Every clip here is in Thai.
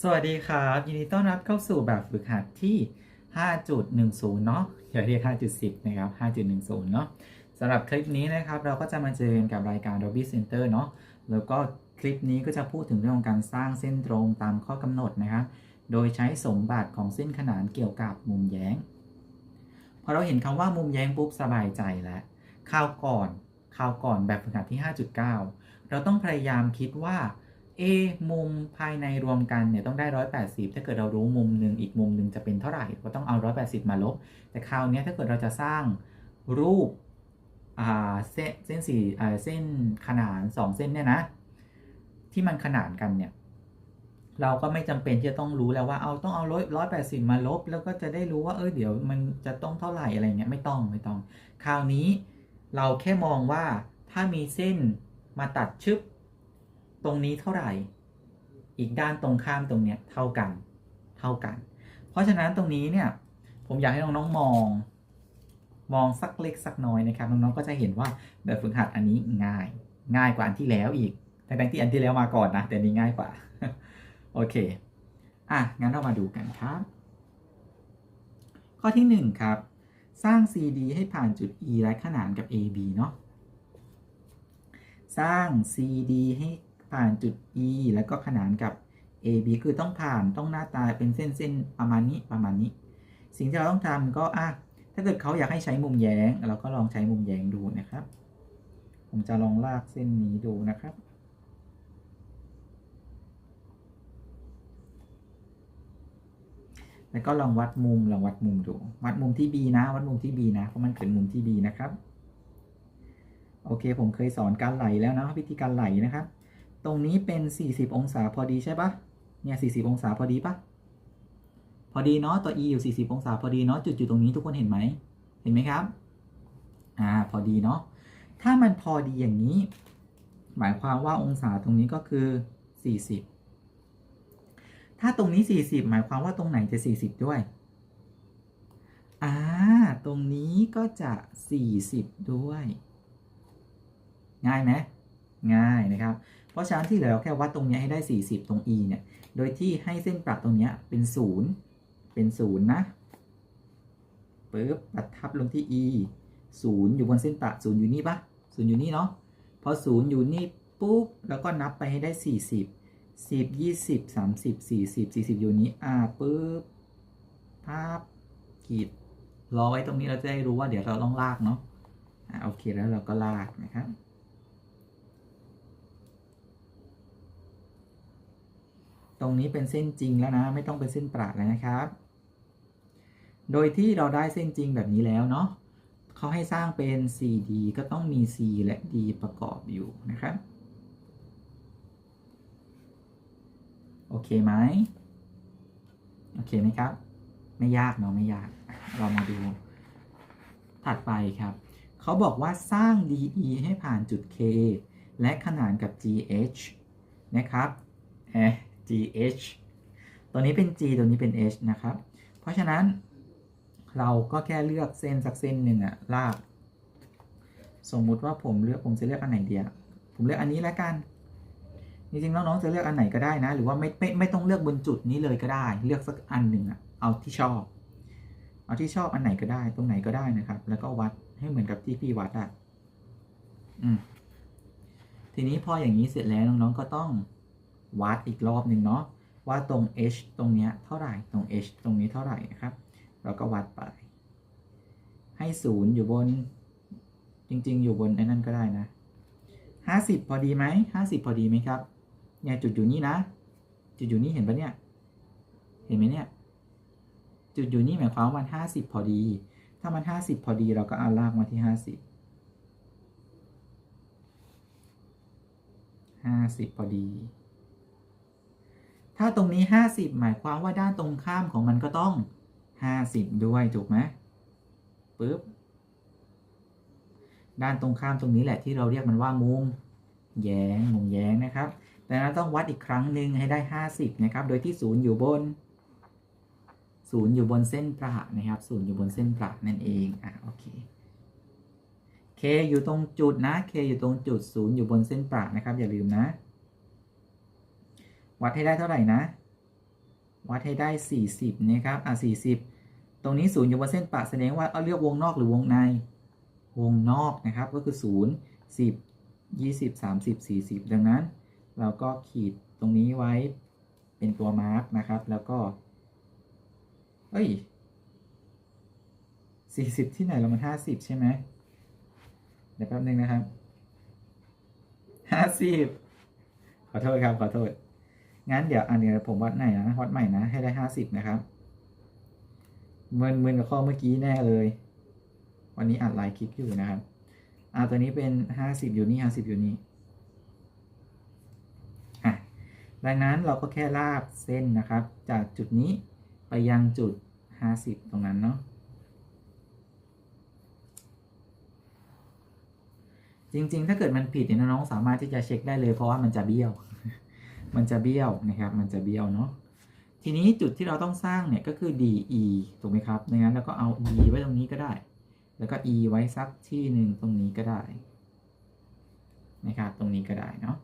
สวัสดีครับ ยินดีต้อนรับเข้าสู่แบบฝึกหัดที่ 5.10 เนาะอย่าเรียก 5.10 นะครับ 5.10 เนาะสำหรับคลิปนี้นะครับ เราก็จะมาเจอกันกับรายการ Dobby Center เนาะแล้วก็คลิปนี้ก็จะพูดถึงเรื่องของการสร้างเส้นตรงตามข้อกำหนดนะครับ โดยใช้สมบัติของเส้นขนานเกี่ยวกับมุมแย้ง พอเราเห็นคำว่ามุมแย้งปุ๊บสบายใจแล้วคราวก่อนคราวก่อนแบบฝึกหัดที่ 5.9 เราต้องพยายามคิดว่า เอมุมภายในรวมกันเนี่ยต้องได้ 180 ถ้าเกิดเรารู้มุมหนึ่งอีกมุมหนึ่งจะเป็นเท่าไหร่ก็ต้องเอา 180 มาลบ แต่คราวนี้ถ้าเกิดเราจะสร้างรูปเส้นเส้นสี่เส้นขนานสองเส้นเนี่ยนะ ที่มันขนานกันเนี่ยเราก็ไม่จำเป็นที่จะต้องรู้แล้วว่าเอาต้องเอาร้อยร้อยแปดสิบมาลบ แล้วก็จะได้รู้ว่าเออเดี๋ยวมันจะต้องเท่าไหร่อะไรเงี้ยไม่ต้องไม่ต้อง คราวนี้เราแค่มองว่าถ้ามีเส้นมาตัดชึบ ตรงนี้เท่าไหร่ อีกด้านตรงข้ามตรงเนี้ยเท่ากัน เท่ากัน เพราะฉะนั้นตรงนี้เนี่ย ผมอยากให้น้องๆมอง มองสักเล็กสักน้อยนะครับ น้องๆก็จะเห็นว่าแบบฝึกหัดอันนี้ง่าย ง่ายกว่าอันที่แล้วอีกทั้งๆที่อันที่แล้วมาก่อนนะ แต่นนี้ง่ายกว่า โอเค อะ งั้นเรามาดูกันครับ ข้อที่ 1 ครับ สร้าง CD ให้ผ่านจุด E และขนานกับ AB เนาะสร้าง CD ให้ ผ่านจุด E แล้วก็ขนานกับ AB คือต้องผ่านต้องหน้าตาเป็นเส้นๆประมาณนี้ประมาณนี้ สิ่งที่เราต้องทำก็อะถ้าเกิดเขาอยากให้ใช้มุมแย้ง เราก็ลองใช้มุมแย้งดูนะครับ ผมจะลองลากเส้นนี้ดูนะครับแล้วก็ลองวัดมุมลองวัดมุมดู วัดมุมที่ B นะ วัดมุมที่ B นะ เพราะมันเกิดมุมที่ B นะครับ โอเค ผมเคยสอนการไหลแล้วนะวิธีการไหลนะครับ ตรงนี้เป็น 40 องศาพอดีใช่ปะเนี่ย 40 องศาพอดีปะพอดีเนาะ ตัว e อยู่ 40 องศาพอดีเนาะ จุดอยู่ตรงนี้ทุกคนเห็นไหม เห็นไหมครับ อ่า พอดีเนาะ ถ้ามันพอดีอย่างนี้ หมายความว่าองศาตรงนี้ก็คือ 40 ถ้าตรงนี้ 40 หมายความว่าตรงไหนจะ 40 ด้วย อ่า ตรงนี้ก็จะ 40 ด้วย ง่ายไหมง่ายนะครับ เพราะฉะนั้นที่เหลือแค่วัดตรงนี้ให้ได้ 40 ตรง e เนี่ย โดยที่ให้เส้นประตรงนี้เป็น0เป็น0นะปึ๊บปัดทับลงที่ e 0อยู่บนเส้นประ0อยู่นี่ปะ0อยู่นี่เนาะ พอ 0 อยู่นี่ปุ๊บ แล้วก็นับไปให้ได้ 40 10 20 30 40 40 อยู่นี้อ่าปึ๊บภาพขีดรอไว้ตรงนี้เราจะได้รู้ว่าเดี๋ยวเราต้องลากเนาะอ่าโอเคแล้วเราก็ลากนะครับ ตรงนี้เป็นเส้นจริงแล้วนะ ไม่ต้องเป็นเส้นประแล้วนะครับ โดยที่เราได้เส้นจริงแบบนี้แล้วเนาะเขาให้สร้างเป็น CD ก็ต้องมี C และ D ประกอบอยู่นะครับ โอเคไหมโอเคไหมครับ ไม่ยากเนาะไม่ยาก เรามาดู ถัดไปครับเขาบอกว่าสร้าง DE ให้ผ่านจุด K และขนานกับ GH นะครับเอ๊ะ GH ตัวนี้เป็น G ตัวนี้เป็น H นะครับ เพราะฉะนั้นเราก็แค่เลือกเส้นสักเส้นหนึ่งอะลาก สมมุติว่าผมเลือกผมจะเลือกอันไหนเดียผมเลือกอันนี้แล้วกันจริงๆน้องๆจะเลือกอันไหนก็ได้นะ หรือว่าไม่ไม่ไม่ต้องเลือกบนจุดนี้เลยก็ได้ เลือกสักอันหนึ่งอะเอาที่ชอบ เอาที่ชอบอันไหนก็ได้ ตรงไหนก็ได้นะครับ แล้วก็วัดให้เหมือนกับที่พี่วัดอะอืมทีนี้พออย่างนี้เสร็จแล้วน้องๆก็ต้อง วัดอีกรอบหนึ่งเนาะว่าตรง h ตรงเนี้ยเท่าไหร่ตรง h ตรงนี้เท่าไหร่นะครับเราก็วัดไป ให้ศูนย์อยู่บนจริง ๆ อยู่บนไอ้นั่นก็ได้นะห้าสิบพอดีไหมห้าสิบพอดีไหมครับเนี่ยจุดอยู่นี่นะ จุดอยู่นี่เห็นปะเนี่ยเห็นไหมเนี่ยจุดอยู่นี่หมายความว่ามันห้าสิบพอดี ถ้ามันห้าสิบพอดีเราก็เอาลากมาที่ห้าสิบห้าสิบพอดี ถ้าตรงนี้ห้าสิบหมายความว่าด้านตรงข้ามของมันก็ต้องห้าสิบด้วยถูกไหมปึ๊บด้านตรงข้ามตรงนี้แหละที่เราเรียกมันว่ามุมแย้งมุมแย้งนะครับ แต่เราต้องวัดอีกครั้งหนึ่งให้ได้ห้าสิบนะครับ โดยที่ศูนย์อยู่บนศูนย์อยู่บนเส้นประนะครับศูนย์อยู่บนเส้นประนั่นเองอะโอเค K อยู่ตรงจุดนะ K อยู่ตรงจุดศูนย์อยู่บนเส้นประนะครับ อย่าลืมนะ วัดให้ได้เท่าไหร่นะ วัดให้ได้ 40นะครับอะ40 ตรงนี้0อยู่บนเส้นปะแสดงว่าเอาเลือกวงนอกหรือวงใน วงนอกนะครับก็คือ0 10 20 30 40 ดังนั้น เราก็ขีดตรงนี้ไว้เป็นตัวมาร์กนะครับ แล้วก็เอ้ย 40 ที่ไหนเรามัน 50 ใช่ไหมเดี๋ยวแป๊บนึงนะครับ 50 ขอโทษครับ ขอโทษ งั้นเดี๋ยวอันนี้ผมวัดใหม่นะวัดใหม่นะให้ได้50นะครับเมินเมินกับข้อเมื่อกี้แน่เลย วันนี้อัดไลน์คลิปอยู่นะครับอ่าตัวนี้เป็น50อยู่นี่50อยู่นี่อะดังนั้นเราก็แค่ลากเส้นนะครับ จากจุดนี้ไปยังจุด50ตรงนั้นเนาะจริง ๆ ถ้าเกิดมันผิดเนี่ยน้องๆสามารถที่จะเช็คได้เลยเพราะว่ามันจะเบี้ยว มันจะเบี้ยวนะครับ มันจะเบี้ยวเนาะ ทีนี้จุดที่เราต้องสร้างเนี่ยก็คือ DE ถูกไหมครับดังนั้นเราก็เอา E ไว้ตรงนี้ก็ได้ แล้วก็ E ไว้สักที่หนึ่งตรงนี้ก็ได้นะครับ ตรงนี้ก็ได้เนาะ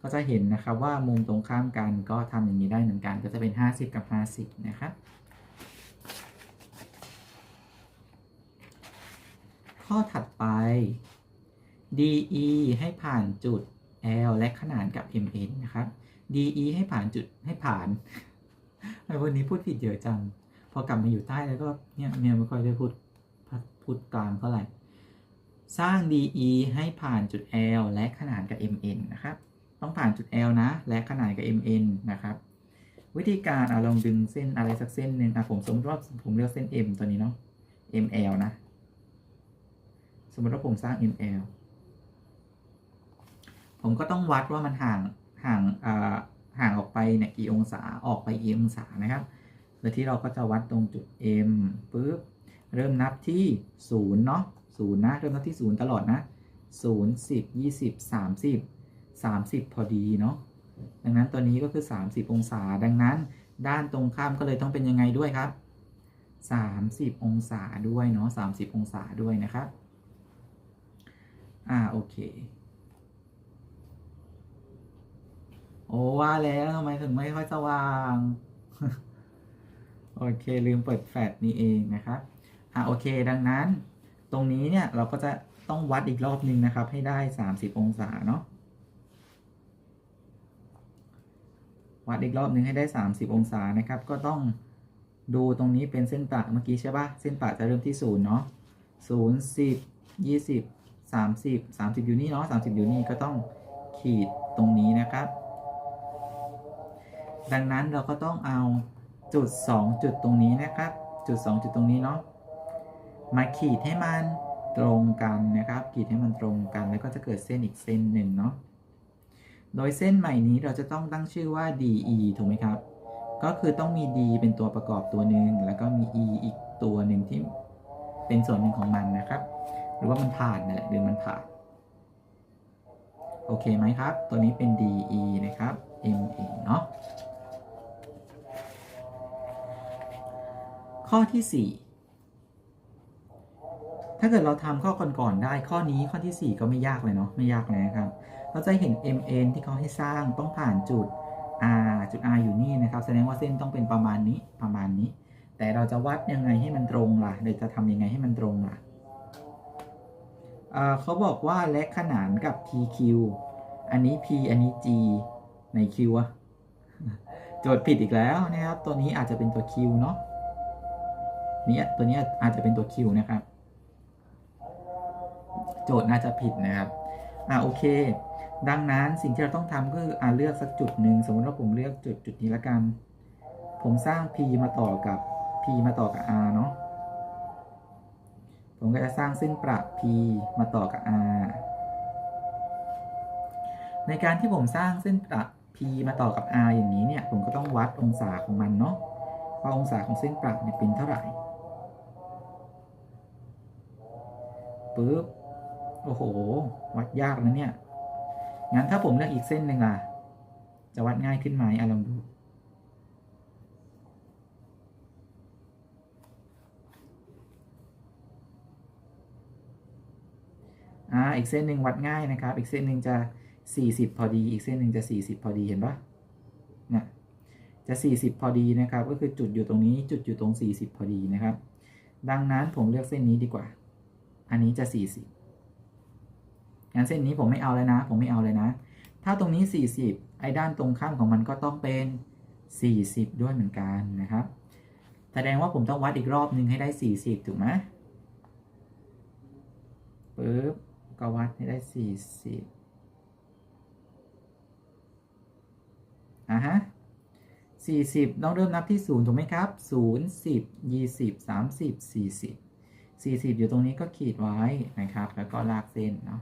ก็จะเห็นนะครับว่ามุมตรงข้ามกันก็ทำอย่างนี้ได้เหมือนกัน ก็จะเป็น 50 กับ 50 นะครับข้อถัดไป DE ให้ผ่านจุด L และขนานกับ MN นะครับ DE ให้ผ่านจุดให้ผ่านวันนี้พูดผิดเยอะจัง พอกลับมาอยู่ใต้แล้วก็เนี่ยเนี่ยไม่ค่อยได้พูดพูดกลางเท่าไหร่ สร้าง DE ให้ผ่านจุด L และขนานกับ MN นะครับ ต้องผ่านจุด L นะ และขนานกับ MN นะครับ วิธีการเอะลองดึงเส้นอะไรสักเส้นหนึ่งอะผมสมมติว่าผมเลือกเส้น M ตัวนี้เนาะ ML นะ สมมติว่าผมสร้าง ML ผมก็ต้องวัดว่ามันห่างห่างห่างออกไปเนี่ยกี่องศาออกไปกี่องศานะครับโดยที่เราก็จะวัดตรงจุด M ปุ๊บเริ่มนับที่0เนาะ0นะเริ่มนับที่ 0 ตลอดนะ 0 10 20 30 30 พอดีเนาะดังนั้นตัวนี้ก็คือ 30 องศา ดังนั้น ด้านตรงข้ามก็เลยต้องเป็นยังไงด้วยครับ 30 องศาด้วยเนาะ30 องศาด้วยนะครับ อ่าโอเค โอ้ว่าแล้วทำไมถึงไม่ค่อยสว่าง โอเค ลืมเปิดแฟลชนี่เองนะครับอ่าโอเค ดังนั้น ตรงนี้เนี่ยเราก็จะต้องวัดอีกรอบหนึ่งนะครับ ให้ได้ 30 องศาเนาะวัดอีกรอบหนึ่งให้ได้ 30 องศานะครับ ก็ต้องดูตรงนี้เป็นเส้นประเมื่อกี้ใช่ปะเส้นประจะเริ่มที่0เนาะ0 10 20 30 30อยู่นี่เนาะ30อยู่นี่ก็ต้องขีดตรงนี้นะครับ ดังนั้นเราก็ต้องเอาจุด 2 จุดตรงนี้นะครับ จุด 2 จุดตรงนี้เนาะมาขีดให้มันตรงกันนะครับ ขีดให้มันตรงกันแล้วก็จะเกิดเส้นอีกเส้นหนึ่งเนาะโดยเส้นใหม่นี้เราจะต้องตั้งชื่อว่า DE ถูกไหมครับ ก็คือต้องมี D เป็นตัวประกอบตัวหนึ่งแล้วก็มี E อีกตัวหนึ่งที่เป็นส่วนหนึ่งของมันนะครับ หรือว่ามันผ่านนั่นแหละหรือมันผ่านโอเคไหมครับ ตัวนี้เป็น DE นะครับ MA เนาะ ข้อที่ 4 ถ้าเกิดเราทำข้อก่อนๆได้ ข้อนี้ข้อที่ 4 ก็ไม่ยากเลยเนาะไม่ยากเลยนะครับ เราจะเห็น MN ที่เขาให้สร้างต้องผ่านจุด R จุด R อยู่นี่นะครับ แสดงว่าเส้นต้องเป็นประมาณนี้ประมาณนี้ แต่เราจะวัดยังไงให้มันตรงล่ะเดี๋ยวจะทำยังไงให้มันตรงล่ะเอ่อเขาบอกว่าและขนานกับ PQ อันนี้ P อันนี้ G ใน Q อะโจทย์ผิดอีกแล้วนะครับ ตัวนี้อาจจะเป็นตัว Q เนาะ นี่ตัวนี้อาจจะเป็นตัว Q นะครับ โจทย์น่าจะผิดนะครับ อ่าโอเค ดังนั้นสิ่งที่เราต้องทำก็คืออ่าเลือกสักจุดหนึ่งสมมติว่าผมเลือกจุดจุดนี้ละกัน ผมสร้าง P มาต่อกับ P มาต่อกับ R เนาะผมก็จะสร้างเส้นประ P มาต่อกับ R ในการที่ผมสร้างเส้นประ P มาต่อกับ R อย่างนี้เนี่ย ผมก็ต้องวัดองศาของมันเนาะว่าองศาของเส้นประเนี่ยเป็นเท่าไหร่ ปึ๊บโอ้โห วัดยากนะเนี่ย งั้นถ้าผมเลือกอีกเส้นหนึ่งล่ะ จะวัดง่ายขึ้นไหมอะลองดู อ่า อีกเส้นหนึ่งวัดง่ายนะครับ อีกเส้นหนึ่งจะ 40 พอดี อีกเส้นหนึ่งจะ 40 พอดี เห็นปะเนี่ยจะจะ 40 พอดีนะครับ ก็คือจุดอยู่ตรงนี้ จุดอยู่ตรง 40 พอดีนะครับ ดังนั้นผมเลือกเส้นนี้ดีกว่า อันนี้จะ 40งั้นเส้นนี้ผมไม่เอาเลยนะ ผมไม่เอาเลยนะ ถ้าตรงนี้ 40 ไอ้ด้านตรงข้ามของมันก็ต้องเป็น 40 ด้วยเหมือนกันนะครับ แสดงว่าผมต้องวัดอีกรอบนึงให้ได้ 40 ถูกไหมปึ๊บก็วัดให้ได้ 40อะฮะ40 ต้องเริ่มนับที่ 0 ถูกไหมครับ 0 10 20 30 40 40 อยู่ตรงนี้ก็ขีดไว้นะครับ แล้วก็ลากเส้นเนาะ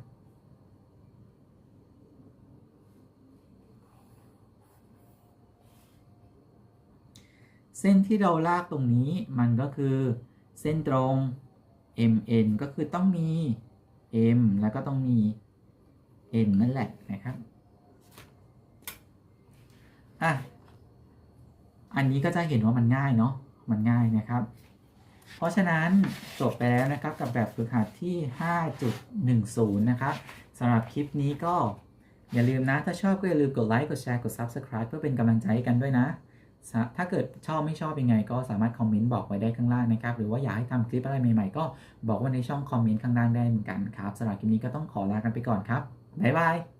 เส้นที่เราลากตรงนี้มันก็คือเส้นตรง MN ก็คือต้องมี M แล้วก็ต้องมี N นั่นแหละนะครับ อะ อันนี้ก็จะเห็นว่ามันง่ายเนาะ มันง่ายนะครับ เพราะฉะนั้นจบไปแล้วนะครับกับแบบฝึกหัดที่ 5.10 นะครับสำหรับคลิปนี้ก็อย่าลืมนะ ถ้าชอบก็อย่าลืมกดไลค์กดแชร์กด Subscribe เพื่อเป็นกำลังใจให้กันด้วยนะ ถ้าเกิดชอบไม่ชอบยังไง ก็สามารถคอมเมนต์บอกไว้ได้ข้างล่างนะครับ หรือว่าอยากให้ทำคลิปอะไรใหม่ๆ ก็บอกไว่าในช่องคอมเมนต์ข้างล่างได้เหมือนกันครับสำหรับคลิปนี้ก็ต้องขอลากันไปก่อนครับบ๊ายบาย